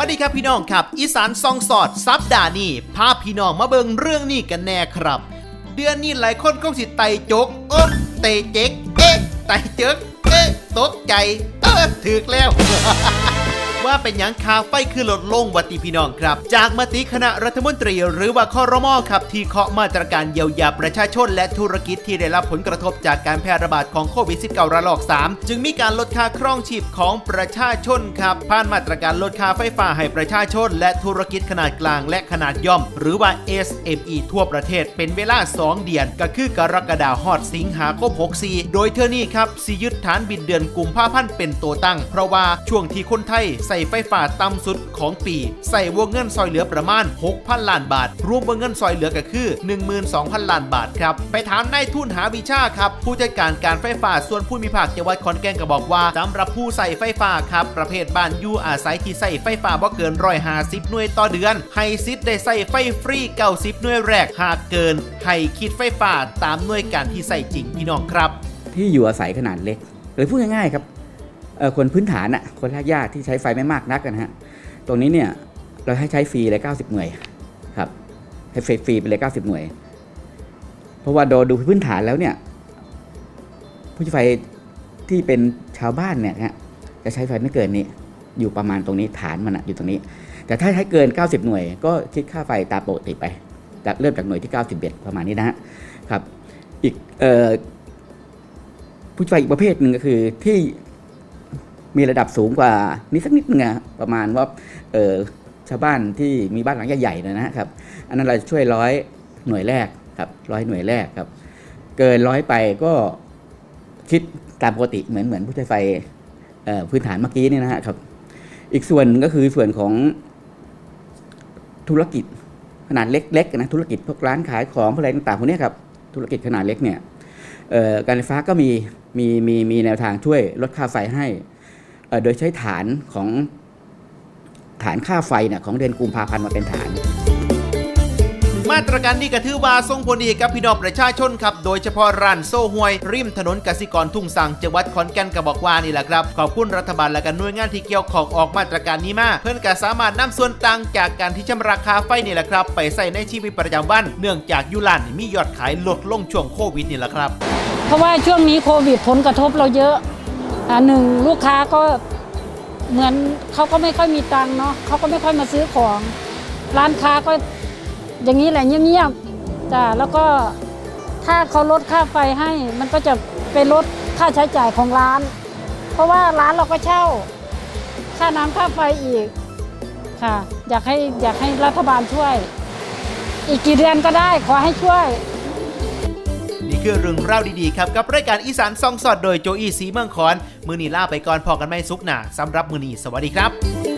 วัสดีครับพี่น้องครับ อีสานซองสอดซับดาห์นี่พาพี่น้องมาเบิงเรื่องนี้กันแน่ครับ เดือนนี้หลายคนคงสิไตจกโอ้เตเจ๊กเอ๊ะไตเจ๊กเอ๊ะตกใจเออถึกแล้ว ว่าเป็นยังคาไฟคือลดลงวัติพี่น้องครับ จากมติคณะรัฐมนตรี หรือว่าคอรมอครับที่เคาะมาตรการเยียวยาประชาชน และธุรกิจที่ได้รับผลกระทบจากการแพร่ระบาดของโควิด -19 ระลอก 3 จึงมีการลดค่าครองชีพของประชาชนครับผ่านมาตรการลดค่าไฟฟ้าให้ประชาชน และธุรกิจขนาดกลาง และขนาดย่อม หรือว่า SME ทั่วประเทศเป็นเวลา 2 เดือน ก็คือกรกฎาคมฮอดสิงหาคม64 โดยเท่านี้ครับสิยึดฐานบินเดือนกุมภาพันธ์เป็นตัวตั้ง เพราะว่าช่วงที่คนไทยใส่ไฟฟ้าต่ำสุดของปี ใส่วงเงินซอยเหลือประมาณ 6,000 ล้านบาท รวมวงเงินซอยเหลือก็คือ 12,000 ล้านบาทครับ ไปถามนายทุนหาวิชาครับ ผู้จัดการการไฟฟ้าส่วนผู้มีภาคจังหวัดขอนแก่นก็บอกว่าสำหรับผู้ใส่ไฟฟ้าครับ ประเภทบ้านอยู่อาศัยที่ใส่ไฟฟ้าบ่เกิน150หน่วยต่อเดือน ให้สิทได้ใส่ไฟฟรี90หน่วยแรกหากเกินให้คิดไฟฟ้าตามหน่วยการที่ใส่จริงพี่น้องครับ ที่อยู่อาศัยขนาดเล็กหรือพูดง่ายๆครับ คนพื้นฐานอะคนรากหญ้าที่ใช้ไฟไม่มากนักนะฮะตรงนี้เนี่ยเราให้ใช้ฟรีเลย90 หน่วยครับให้ฟรีฟรีไปเลย 90 หน่วย เพราะว่าโดดูพื้นฐานแล้วเนี่ยผู้ใช้ไฟที่เป็นชาวบ้านเนี่ยฮะจะใช้ไฟไม่เกินนี้อยู่ประมาณตรงนี้ฐานมันอะอยู่ตรงนี้ แต่ถ้าใช้เกิน 90 หน่วย ก็คิดค่าไฟตามปกติไปจากเริ่มจากหน่วยที่ 91 ประมาณนี้นะฮะครับอีกออผู้ใช้ไฟอีกประเภทหนึ่งก็คือที่ มีระดับสูงกว่านี้สักนิดนึงอะประมาณว่าเออชาวบ้านที่มีบ้านหลังใหญ่ๆนอยนะครับ อันนั้นเราจะช่วยร้อยหน่วยแรกครับร้อยหน่วยแรกครับ เกินร้อยไปก็คิดตามปกติเหมือนเหมือนผู้ใช้ไฟพื้นฐานเมื่อกี้นี่นะฮะครับ อีกส่วนก็คือส่วนของธุรกิจขนาดเล็กๆนะธุรกิจพวกร้านขายของอะไรต่างๆพวกนี้ครับธุรกิจขนาดเล็กเนี่ยการไฟฟ้าก็มีมีมีมีแนวทางช่วยลดค่าไฟให้ โดยใช้ฐานของฐานค่าไฟเนี่ยของเดือนกุมภาพันธ์มาเป็นฐาน มาตรการนี้ก็ถือว่าส่งผลดีกับพี่น้องประชาชนครับ โดยเฉพาะร้านโซ่ห่วย ริมถนนกสิกรทุ่งสังจังหวัดขอนแก่นก็บอกว่านี่แหละครับ ขอบคุณรัฐบาลและกันหน่วยงานที่เกี่ยวข้องออกมาตรการนี้มา เพื่อนก็สามารถนำส่วนต่างจากการที่ชำระค่าไฟนี่แหละครับ ไปใส่ในชีวิตประจำวัน เนื่องจากอยูรานนี่มียอดขายลดลงช่วงโควิดนี่แหละครับ เพราะว่าช่วงนี้โควิดผลกระทบเราเยอะอ่า หนึ่งลูกค้าก็เหมือนเขาก็ไม่ค่อยมีตังค์เนาะเขาก็ไม่ค่อยมาซื้อของ ร้านค้าก็อย่างนี้แหละเงียบๆจ้ะแล้วก็ถ้าเขาลดค่าไฟให้ มันก็จะไปลดค่าใช้จ่ายของร้าน เพราะว่าร้านเราก็เช่า ค่าน้ำค่าไฟอีกค่ะ อยากให้อยากให้รัฐบาลช่วย อีกกี่เดือนก็ได้ขอให้ช่วย นี่คือเรื่องเล่าวดีๆครับกับรายการอีสานซองสอดโดยโจอี้สีเมืองคอน มือนีล่าไปก่อนพอกันไม่สุกหนาสำหรับมือนีสวัสดีครับ